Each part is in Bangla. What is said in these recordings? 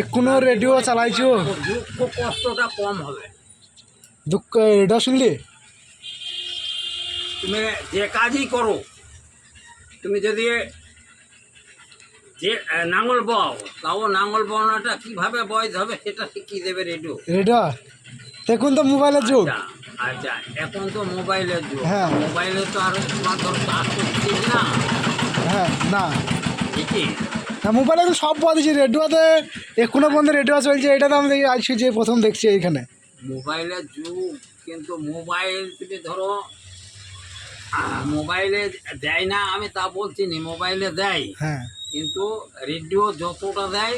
এখনও রেডিও চালাইছো? দুঃখ কষ্টটা কম হবে। দুঃখ রেডিও শুনলি? তুমি যে কাজই করো তুমি যদি যে নাঙল বও তাও নাঙল বওয়াটা কীভাবে বয়স হবে সেটা শিখিয়ে দেবে রেডিও রেডিও এখন তো মোবাইলের যুগ। আচ্ছা আচ্ছা এখন তো মোবাইলের যুগ। হ্যাঁ। মোবাইলে তো আর তোমার ধরো না? হ্যাঁ না। ঠিকই। মোবাইলে তো সব পাওয়া দিচ্ছি রেডিওতে এখনও পর্যন্ত রেডিও চলছে এটা তো আমি আজকে যে প্রথম দেখছি এইখানে। মোবাইলের যুগ কিন্তু মোবাইল থেকে ধরো মোবাইলে দেয় না আমি তা বলছি না মোবাইলে দেয়। হ্যাঁ। কিন্তু রেডিও যতটা দেয়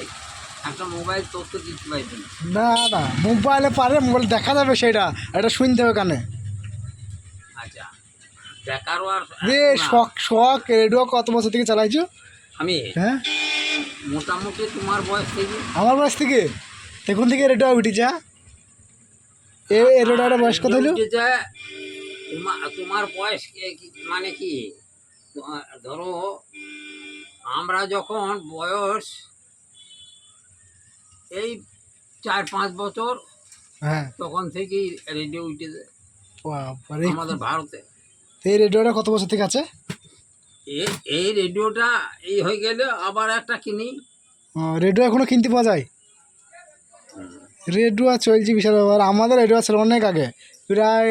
একটা মোবাইল তত দিতে পারবে না। না না মোবাইলে পারে মোবাইল দেখা যাবে সেটা এটা শুনতে হবে কানে। আচ্ছা দেখারও আর শখ শখ রেডিও কত বছর থেকে চালাইছো? আমি হ্যাঁ? মোটামুটি তোমার বয়স থেকে? আমার বয়স থেকে? এখন থেকে রেডিও উঠি যা এ রেডিওটা বয়স কত হলো? উঠেছে, তোমার বয়স মানে কি? ধরো আমরা যখন বয়স এই চার পাঁচ বছর হ্যাঁ। তখন থেকেই রেডিও উঠেছে বাবারে, আমাদের ভারতে। এই রেডিওটা কত বছর থেকে আছে? এই রেডিওটা এই হয়ে গেলে আবার একটা কিনি। ও, রেডিও এখনও কিনতে পাওয়া যায়। রেডিও চলছে বিশাল ব্যাপার। আমাদের রেডিও ছিল অনেক আগে প্রায়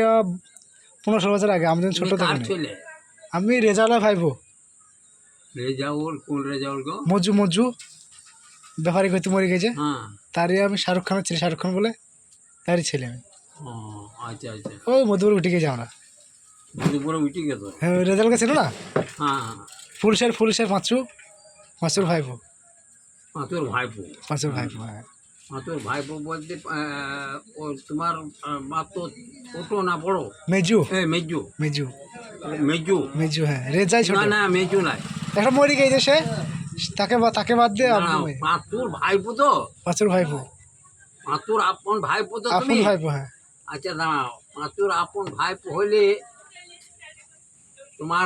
পনেরো ষোলো বছর আগে। আমি যখন ছোটো কার থাকি। আমি রেজাল্ট ভাইবো রেজাউল কোন রেজাউল গো? মজু মজু ব্যাপারী করতে মরে গেছে। হ্যাঁ। তারই আমি শাহরুখ খানের ছেলে শাহরুখ খান বলে তারই ছেলে আমি। ও আচ্ছা আচ্ছা। ওই মধুপুর উঠে গেছি আমরা। উঠে গেল হ্যাঁ রেজাল্ট ছিল না? হ্যাঁ ফুলশের ফুলশের পাঁচু। পাঁচুর ভাইপো। পাঁচুর ভাইপো। পাঁচুর ভাইপো হ্যাঁ। পাঁচুর ভাইপো বলতে তোমার আহ, মাত্র ছোট না বড়? মেজু। এ মেজু। মেজু। মেজু। মেজু হ্যাঁ। রেজাই ছোট। না না মেজু নাই। একটা মরে গেছে সে তাকে তাকে বাদ দিয়ে আপনি পাঁচুর ভাইপো তো। পাঁচুর ভাইপো। পাঁচুর আপন ভাইপো তো আপন তুমি। ভাইপো হ্যাঁ। আচ্ছা দাঁড়াও। পাঁচুর আপন ভাইপো হইলে তোমার